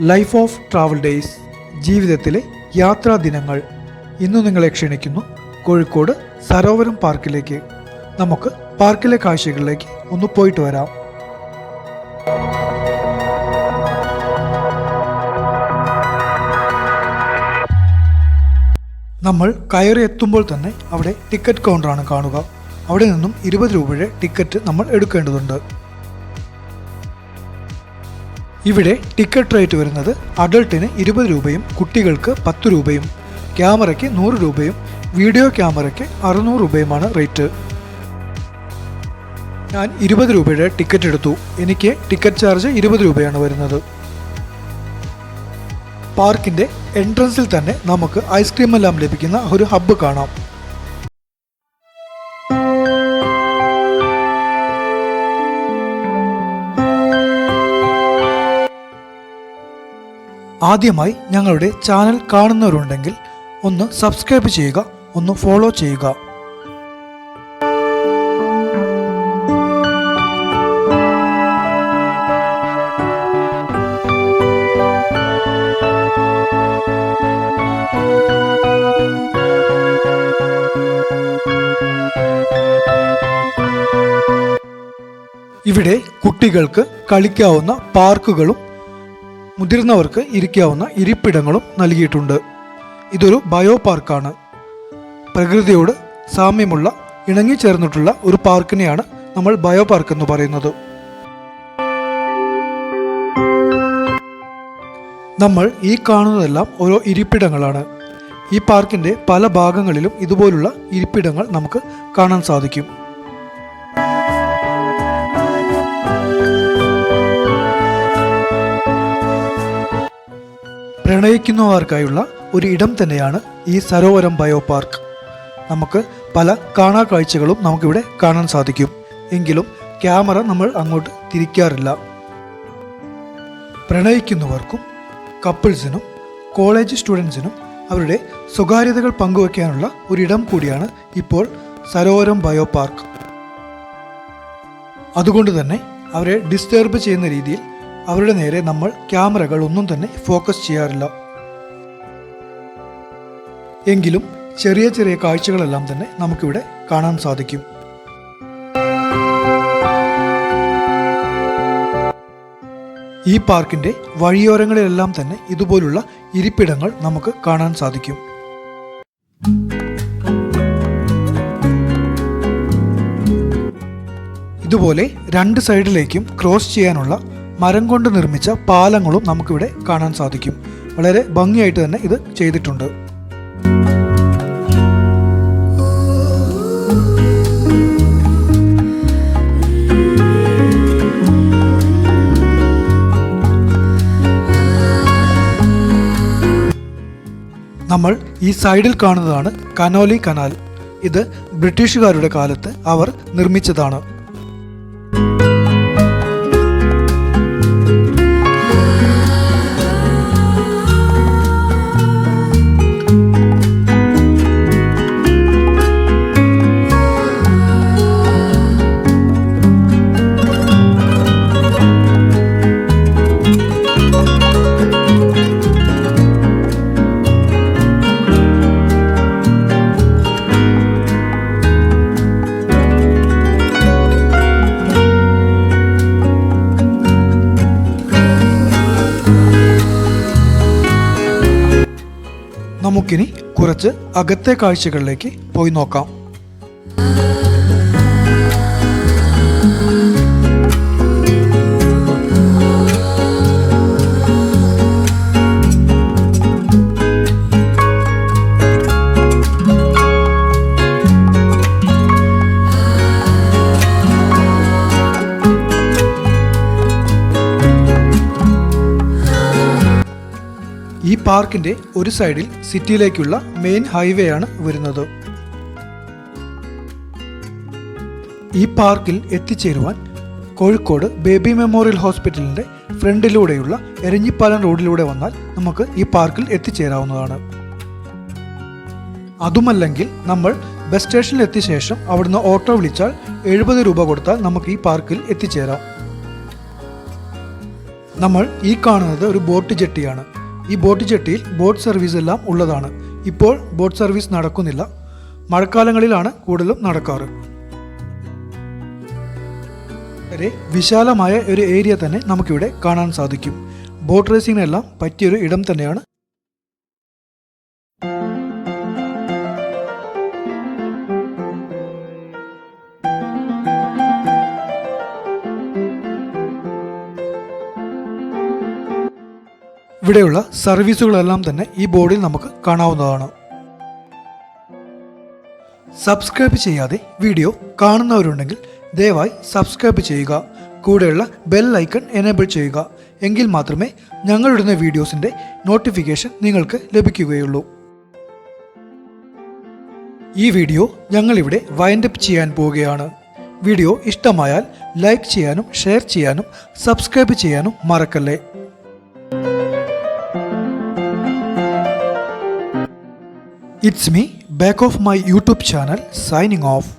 Life of travel days ജീവിതത്തിലെ യാത്രാ ദിനങ്ങൾ. ഇന്ന് നിങ്ങളെ ക്ഷണിക്കുന്നു കോഴിക്കോട് സരോവരം പാർക്കിലേക്ക്. നമുക്ക് പാർക്കിലെ കാഴ്ചകളിലേക്ക് ഒന്ന് പോയിട്ട് വരാം. നമ്മൾ കയറി എത്തുമ്പോൾ തന്നെ അവിടെ ടിക്കറ്റ് കൗണ്ടറാണ് കാണുക. അവിടെ നിന്നും ഇരുപത് രൂപയുടെ ടിക്കറ്റ് നമ്മൾ എടുക്കേണ്ടതുണ്ട്. ഇവിടെ ടിക്കറ്റ് റേറ്റ് വരുന്നത് അഡൾട്ടിന് ഇരുപത് രൂപയും കുട്ടികൾക്ക് പത്ത് രൂപയും. ക്യാമറയ്ക്ക് നൂറ് രൂപയും വീഡിയോ ക്യാമറയ്ക്ക് അറുന്നൂറ് രൂപയുമാണ് റേറ്റ് ഞാൻ ഇരുപത് രൂപയുടെ ടിക്കറ്റ് എടുത്തു. എനിക്ക് ടിക്കറ്റ് ചാർജ് ഇരുപത് രൂപയാണ് വരുന്നത്. പാർക്കിന്റെ എൻട്രൻസിൽ തന്നെ നമുക്ക് ഐസ്ക്രീം എല്ലാം ലഭിക്കുന്ന ഒരു ഹബ്ബ് കാണാം. ആദ്യമായി ഞങ്ങളുടെ ചാനൽ കാണുന്നവരുണ്ടെങ്കിൽ ഒന്ന് സബ്സ്ക്രൈബ് ചെയ്യുക ഒന്ന് ഫോളോ ചെയ്യുക. ഇവിടെ കുട്ടികൾക്ക് കളിക്കാവുന്ന പാർക്കുകളും മുതിർന്നവർക്ക് ഇരിക്കാവുന്ന ഇരിപ്പിടങ്ങളും നൽകിയിട്ടുണ്ട്. ഇതൊരു ബയോ പാർക്കാണ് പ്രകൃതിയോട് സാമ്യമുള്ള ഇണങ്ങിച്ചേർന്നിട്ടുള്ള ഒരു പാർക്കിനെയാണ് നമ്മൾ ബയോ പാർക്ക് എന്ന് പറയുന്നത്. നമ്മൾ ഈ കാണുന്നതെല്ലാം ഓരോ ഇരിപ്പിടങ്ങളാണ്. ഈ പാർക്കിന്റെ പല ഭാഗങ്ങളിലും ഇതുപോലുള്ള ഇരിപ്പിടങ്ങൾ നമുക്ക് കാണാൻ സാധിക്കും. പ്രണയിക്കുന്നവർക്കായുള്ള ഒരു ഇടം തന്നെയാണ് ഈ സരോവരം ബയോ പാർക്ക് നമുക്ക് പല കാണാ കാഴ്ചകളും നമുക്കിവിടെ കാണാൻ സാധിക്കും. എങ്കിലും ക്യാമറ നമ്മൾ അങ്ങോട്ട് തിരിക്കാറില്ല. പ്രണയിക്കുന്നവർക്കും കപ്പിൾസിനും കോളേജ് സ്റ്റുഡൻസിനും അവരുടെ സ്വകാര്യതകൾ പങ്കുവയ്ക്കാനുള്ള ഒരിടം കൂടിയാണ് ഇപ്പോൾ സരോവരം ബയോ പാർക്ക് അതുകൊണ്ട് തന്നെ അവരെ ഡിസ്റ്റർബ് ചെയ്യുന്ന രീതിയിൽ അവരുടെ നേരെ നമ്മൾ ക്യാമറകൾ ഒന്നും തന്നെ ഫോക്കസ് ചെയ്യാറില്ല. എങ്കിലും ചെറിയ ചെറിയ കാഴ്ചകളെല്ലാം തന്നെ നമുക്കിവിടെ കാണാൻ സാധിക്കും. ഈ പാർക്കിന്റെ വഴിയോരങ്ങളിലെല്ലാം തന്നെ ഇതുപോലുള്ള ഇരിപ്പിടങ്ങൾ നമുക്ക് കാണാൻ സാധിക്കും. ഇതുപോലെ രണ്ട് സൈഡിലേക്കും ക്രോസ് ചെയ്യാനുള്ള മരം കൊണ്ട് നിർമ്മിച്ച പാലങ്ങളും നമുക്കിവിടെ കാണാൻ സാധിക്കും. വളരെ ഭംഗിയായിട്ട് തന്നെ ഇത് ചെയ്തിട്ടുണ്ട്. നമ്മൾ ഈ സൈഡിൽ കാണുന്നതാണ് കനോലി കനാൽ. ഇത് ബ്രിട്ടീഷുകാരുടെ കാലത്ത് അവർ നിർമ്മിച്ചതാണ്. നമുക്കിനി കുറച്ച് അകത്തെ കാഴ്ചകളിലേക്ക് പോയി നോക്കാം. ഈ പാർക്കിന്റെ ഒരു സൈഡിൽ സിറ്റിയിലേക്കുള്ള മെയിൻ ഹൈവേ ആണ് വരുന്നത്. ഈ പാർക്കിൽ എത്തിച്ചേരുവാൻ കോഴിക്കോട് ബേബി മെമ്മോറിയൽ ഹോസ്പിറ്റലിന്റെ ഫ്രണ്ടിലൂടെയുള്ള എരഞ്ഞിപ്പാലം റോഡിലൂടെ വന്നാൽ നമുക്ക് ഈ പാർക്കിൽ എത്തിച്ചേരാവുന്നതാണ്. അതുമല്ലെങ്കിൽ നമ്മൾ ബസ് സ്റ്റേഷനിൽ എത്തിയ ശേഷം അവിടുന്ന് ഓട്ടോ വിളിച്ചാൽ എഴുപത് രൂപ കൊടുത്താൽ നമുക്ക് ഈ പാർക്കിൽ എത്തിച്ചേരാം. നമ്മൾ ഈ കാണുന്നത് ഒരു ബോട്ട് ജെട്ടിയാണ്. ഈ ബോട്ട് ജെട്ടിയിൽ ബോട്ട് സർവീസ് എല്ലാം ഉള്ളതാണ്. ഇപ്പോൾ ബോട്ട് സർവീസ് നടക്കുന്നില്ല. മഴക്കാലങ്ങളിലാണ് കൂടുതലും നടക്കാറ്. വളരെ വിശാലമായ ഒരു ഏരിയ തന്നെ നമുക്കിവിടെ കാണാൻ സാധിക്കും. ബോട്ട് റേസിങ്ങിനെല്ലാം പറ്റിയൊരു ഇടം തന്നെയാണ് ഇവിടെയുള്ള സർവീസുകളെല്ലാം തന്നെ ഈ ബോർഡിൽ നമുക്ക് കാണാവുന്നതാണ്. സബ്സ്ക്രൈബ് ചെയ്യാതെ വീഡിയോ കാണുന്നവരുണ്ടെങ്കിൽ ദയവായി സബ്സ്ക്രൈബ് ചെയ്യുക. കൂടെയുള്ള ബെൽ ഐക്കൺ എനേബിൾ ചെയ്യുക. എങ്കിൽ മാത്രമേ ഞങ്ങളിടുന്ന വീഡിയോസിന്റെ നോട്ടിഫിക്കേഷൻ നിങ്ങൾക്ക് ലഭിക്കുകയുള്ളൂ. ഈ വീഡിയോ ഞങ്ങളിവിടെ വൈൻഡപ്പ് ചെയ്യാൻ പോവുകയാണ്. വീഡിയോ ഇഷ്ടമായാൽ ലൈക്ക് ചെയ്യാനും ഷെയർ ചെയ്യാനും സബ്സ്ക്രൈബ് ചെയ്യാനും മറക്കല്ലേ? It's me, back of my YouTube channel, signing off.